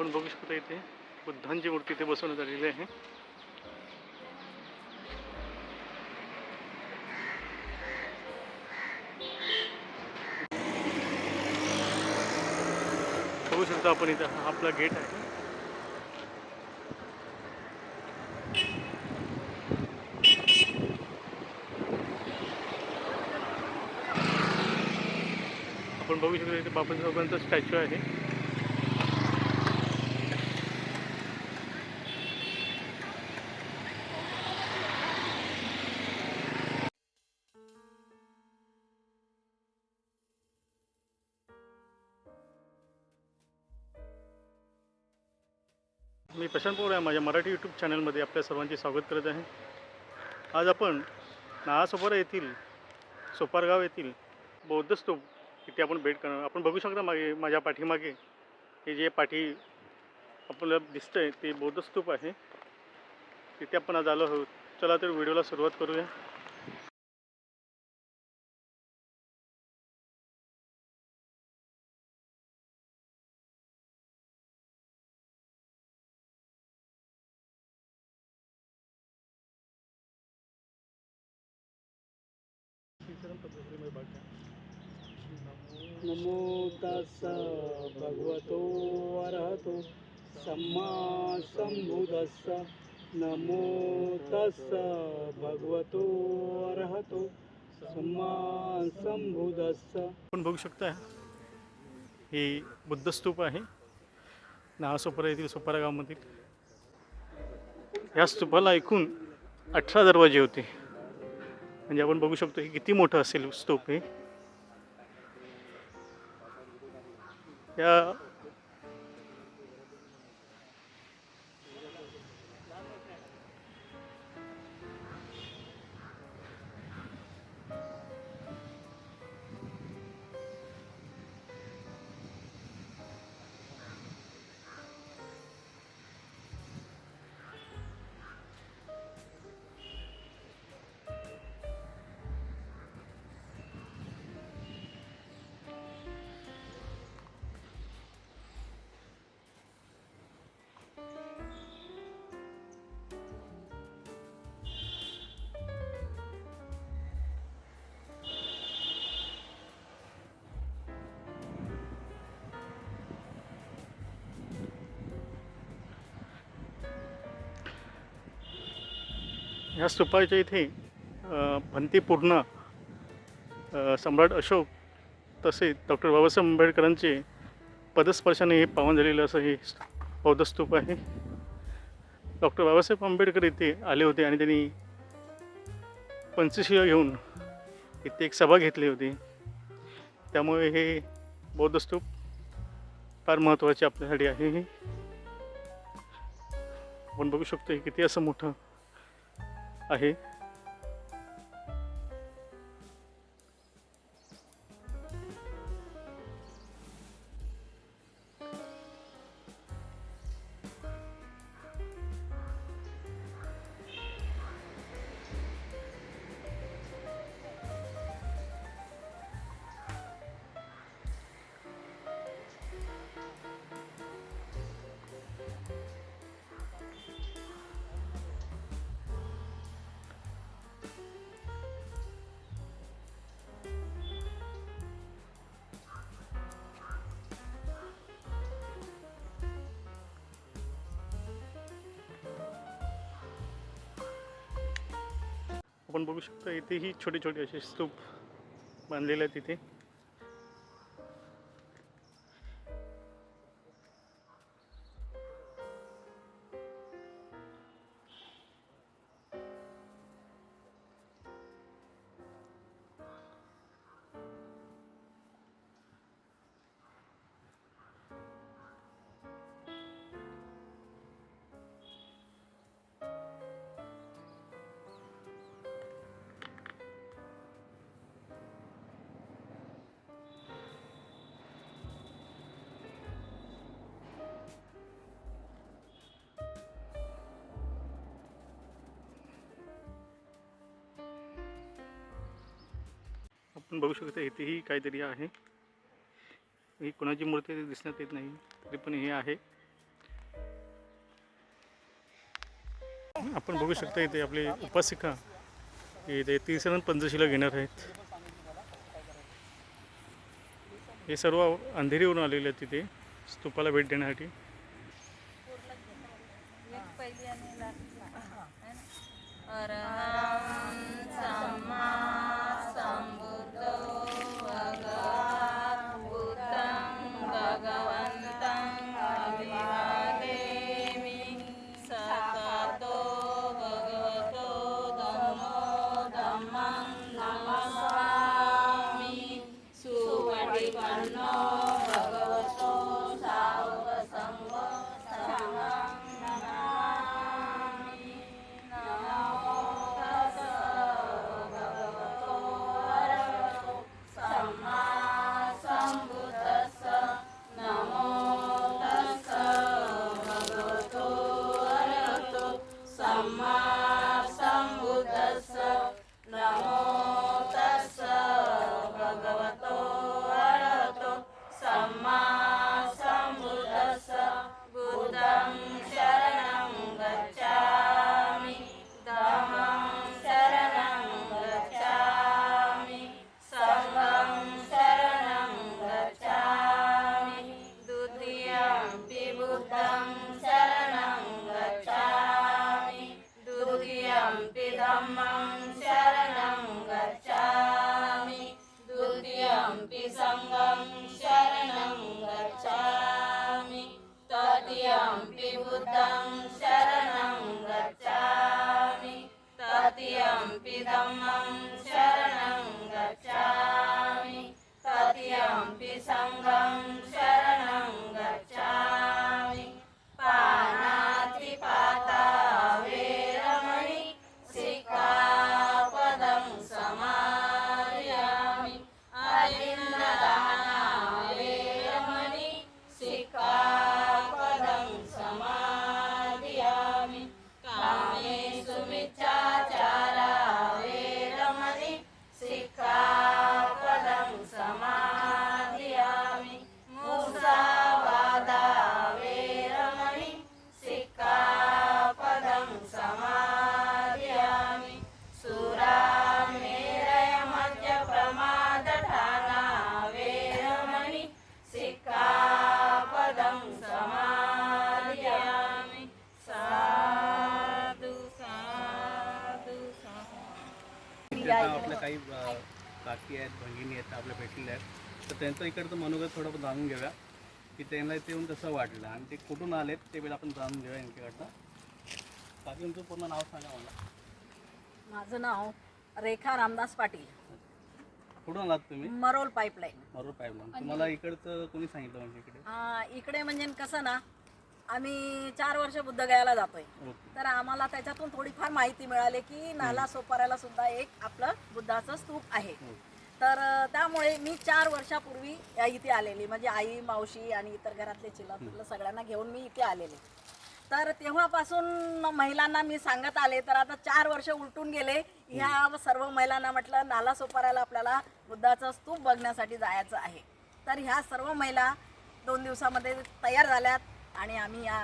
आपण बघू शकता इथे बुद्धांची मूर्ती इथे बसवण्यात आलेली आहे. बघू शकता आपण इथं हा आपला गेट आहे. आपण बघू शकतो इथे बाबासाहेबांचा स्टॅच्यू आहे. मी प्रशांत पवार आहे माझ्या मराठी यूट्यूब चॅनलमध्ये आपल्या सर्वांचे स्वागत करत आहे. आज आपण नाळासोपारा येथील सोपारगाव येथील बौद्ध स्तूप इथे आपण भेट करणार आपण बघू शकता मागे माझ्या पाठीमागे हे जे पाठी आपल्याला आहे ते बौद्ध स्तूप आहे. तिथे आपण आज आलो आहोत. चला तर व्हिडिओला सुरुवात करूया. नमो तस्स भगवतो अरहतो सम्मा सम्बुदस्स नमो तस्स भगवतो अरहतो सम्मा सम्बुद्धस्स आपण बघू शकता हे बुद्ध स्तूप आहे नाळासोपारा येथील सोपारा गावामधील. ह्या स्तूपाला एकूण अठरा दरवाजे होते. म्हणजे आपण बघू शकतो हे किती मोठं असेल स्तूप हे. या ह्या स्तूपाच्या इथे अ, भंतीपूर्ण सम्राट अशोक तसेच डॉक्टर बाबासाहेब आंबेडकरांचे पदस्पर्शाने हे पावन झालेलं असं हे बौद्ध स्तूप आहे. डॉक्टर बाबासाहेब आंबेडकर इथे आले होते आणि त्यांनी पंचशिला घेऊन इथे एक सभा घेतली होती. त्यामुळे हे बौद्ध स्तूप फार महत्त्वाचे आपल्यासाठी आहे. आपण बघू शकतो हे किती असं मोठं आहे. आपण बघू शकता इथेही छोटे छोटे असे स्तूप बांधलेले आहेत तिथे आपण बघू शकता इथेही काहीतरी आहे. ही कोणाची मूर्ती दिसण्यात येत नाही तरी पण हे आहे. आपण बघू शकता इथे आपले उपासिका. इथे तिसऱ्या पंचशीला घेणार आहेत. हे सर्व अंधेरीवरून आलेले आहेत तिथे स्तूपाला भेट देण्यासाठी. Sampi Sangha. आता आपल्या काही काकी आहेत भगिनी आहेत आपल्या भेटलेल्या आहेत. तर त्यांचं इकडचं मनोगत थोडं जाणून घेऊया. की त्यांना इथे येऊन कसं वाटलं आणि ते कुठून आलेत ते वेळ आपण जाणून घेऊया यांच्याकडनं. काकी तुमचं पूर्ण नाव सांगा मला. माझं नाव रेखा रामदास पाटील. कुठून आलात तुम्ही? मरोल पाईपलाईन. बरोबर पाहिजे तुम्हाला इकडचं कोणी सांगितलं म्हणजे इकडे? आ, इकडे म्हणजे कसं ना आम्ही चार वर्ष बुद्धगयाला जातोय. ओके. तर आम्हाला त्याच्यातून थोडीफार माहिती मिळाली की नाला सोपाऱ्याला सुद्धा एक आपलं बुद्धाचं स्तूप आहे. तर त्यामुळे मी चार वर्षापूर्वी या इथे आलेली. म्हणजे आई मावशी आणि इतर घरातले चिल्ला सगळ्यांना घेऊन मी इथे आलेले. तर तेव्हापासून महिलांना मी सांगत आले तर आता चार वर्ष उलटून गेले. ह्या सर्व महिलांना म्हटलं नाला सोपाऱ्याला आपल्याला बुद्धाचं स्तूप बघण्यासाठी जायचं आहे. तर ह्या सर्व महिला दोन दिवसामध्ये तयार झाल्यात. आणि आम्ही या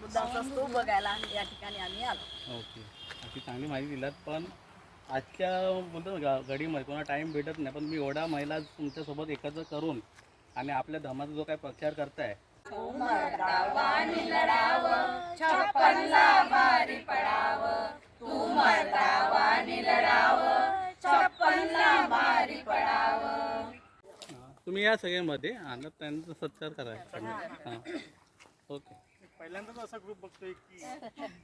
बुद्धाचं स्तूप बघायला या ठिकाणी आम्ही आलो. ओके. अशी चांगली माहिती दिलात पण आजच्या बोलतो ना गा- घडीमध्ये कोणा टाईम भेटत नाही पण मी एवढा महिला तुमच्यासोबत एकत्र करून आणि आपल्या धर्माचा जो काही प्रचार करताय. तुम्ही या सगळ्यामध्ये आणि त्यांचा सत्कार करायचा हां. ओके. पहिल्यांदाच असा ग्रुप बघतोय की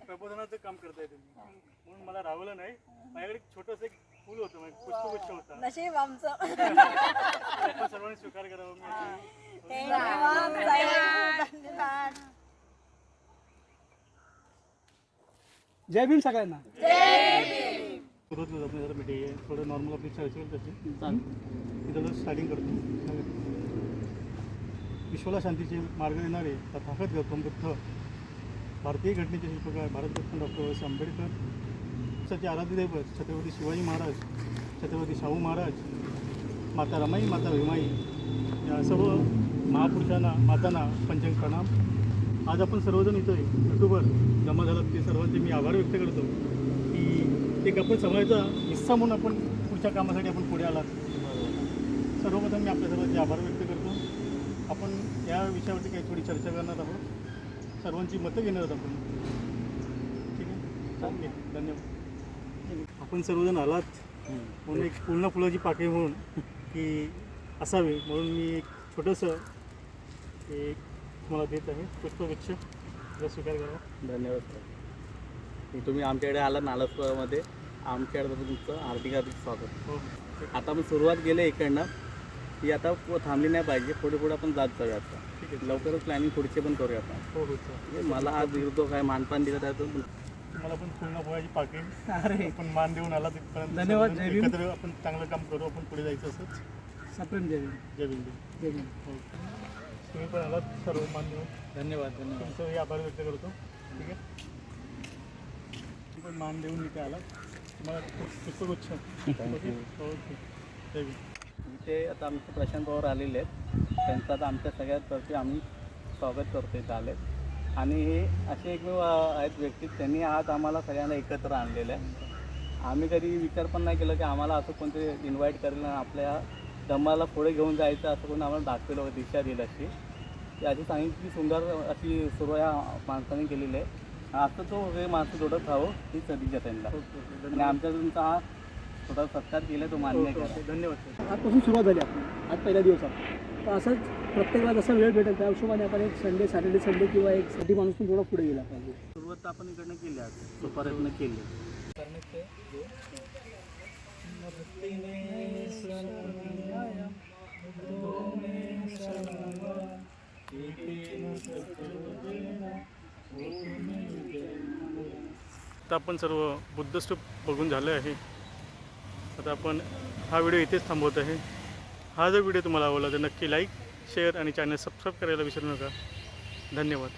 प्रबोधनाचं काम करताय तुम्ही. म्हणून मला राहवलं नाही. माझ्याकडे एक छोटंसं एक फूल होतं म्हणजे पुष्पगुच्छ होता. नशीब आमचं. आपण सर्वांनी स्वीकार करावा मी अशी- धन्यवाद. जय भीम सगळ्यांना. सुरुवातीला आपण जरा भेटे थोडं नॉर्मल आपली चर्चा होईल तशी. मी त्याला स्टार्टिंग करतो. विश्वाला शांतीचे मार्ग देणारे तथागत गौतम बुद्ध भारतीय घटनेचे शिल्पकार भारतरत्न डॉक्टर बाबासाहेब आंबेडकर त्याचे आराध्य दैवत छत्रपती शिवाजी महाराज छत्रपती शाहू महाराज माता रमाई माता भीमाई या सर्व महापुरुषांना मातांना पंचांग प्रणाम. आज आपण सर्वजण इथं युट्यूबर जमा झालात ते सर्वांचे मी आभार व्यक्त करतो. एक आपण समाजाचा हिस्सा म्हणून आपण पुढच्या कामासाठी आपण पुढे आलात. सर्वप्रथम मी आपल्या सर्वांचे आभार व्यक्त करतो. आपण या विषयावरती काही थोडी चर्चा करणार आहोत. सर्वांची मतं घेणार आहोत आपण. ठीक आहे? चालेल. धन्यवाद. आपण सर्वजण आलात. म्हणून एक पूर्ण फुलाची पाकळी म्हणून की असावी. म्हणून मी एक छोटंसं एक तुम्हाला देत आहे. पुष्पगुच्छ. स्वीकार करा. धन्यवाद तुम्ही आमच्याकडे आलात नालसोबामध्ये आमच्याकडे तुमचं हार्दिक हार्दिक स्वागत. हो. आता आपण सुरुवात केली आहे इकडनं की आता थांबली नाही पाहिजे पुढे पुढे आपण जात जाऊया आता. ठीक आहे. लवकरच प्लॅनिंग पुढचे पण करूया आपण. हो हो म्हणजे मला आज विरुद्ध काय मानपान दिलं त्याचं तुम्हाला पण पूर्ण फुलाची पाकळी अरे. आपण मान देऊन आला तिथपर्यंत धन्यवाद, सर्वजण जय भीम. एकत्र आपण चांगलं काम करू आपण पुढे जायचं असंच. सप्रेम जय भीम. जय जय भीम. हो. तुम्ही पण आलात सर्व मान देऊन. धन्यवाद धन्यवाद. तुमचं आभार व्यक्त करतो. ठीक आहे? पण मान देऊन इथे आलात तुम्हाला पुष्पगुच्छ ओके. इथे आता आमचे प्रशांत पवार आलेले आहेत. त्यांचं आता आमच्या सगळ्यातर्फे आम्ही स्वागत करतो इथं आले आणि हे असे एकमेव आहेत व्यक्ती त्यांनी आज आम्हाला सगळ्यांना एकत्र आणलेलं आहे. आम्ही कधी विचार पण नाही केला की आम्हाला असं कोणते इन्व्हाइट करेल आणि आपल्या धम्माला पुढे घेऊन जायचं असं कोणी आम्हाला दाखवलं दिशा दिली अशी. ती अशी सांगितली सुंदर अशी सुरुवात या माणसाने केलेली आहे. असं तो हे माणसं जोडत राहावं ही सदिच्छा त्यांना. आणि आमच्या तुमचा हा थोडा सत्कार केला तो मान्य ओके. धन्यवाद आजपासून सुरुवात झाली आपली आज पहिल्या दिवसात. तर असंच प्रत्येकाला जसा वेळ भेटेल त्या हिशोबाने आपण एक संडे सॅटर्डे संडे किंवा एक साठी माणूस पण थोडा पुढे गेला पाहिजे. सुरुवात आपण इकडनं केली आज तो प्रयत्न केले. आता आपण सर्व बुद्धस्तूप बघून झालं आहे. आता आपण हा व्हिडिओ इथेच थांबवत आहे. हा जर व्हिडिओ तुम्हाला आवडला तर नक्की लाईक शेअर आणि चॅनल सबस्क्राईब करायला विसरू नका. धन्यवाद.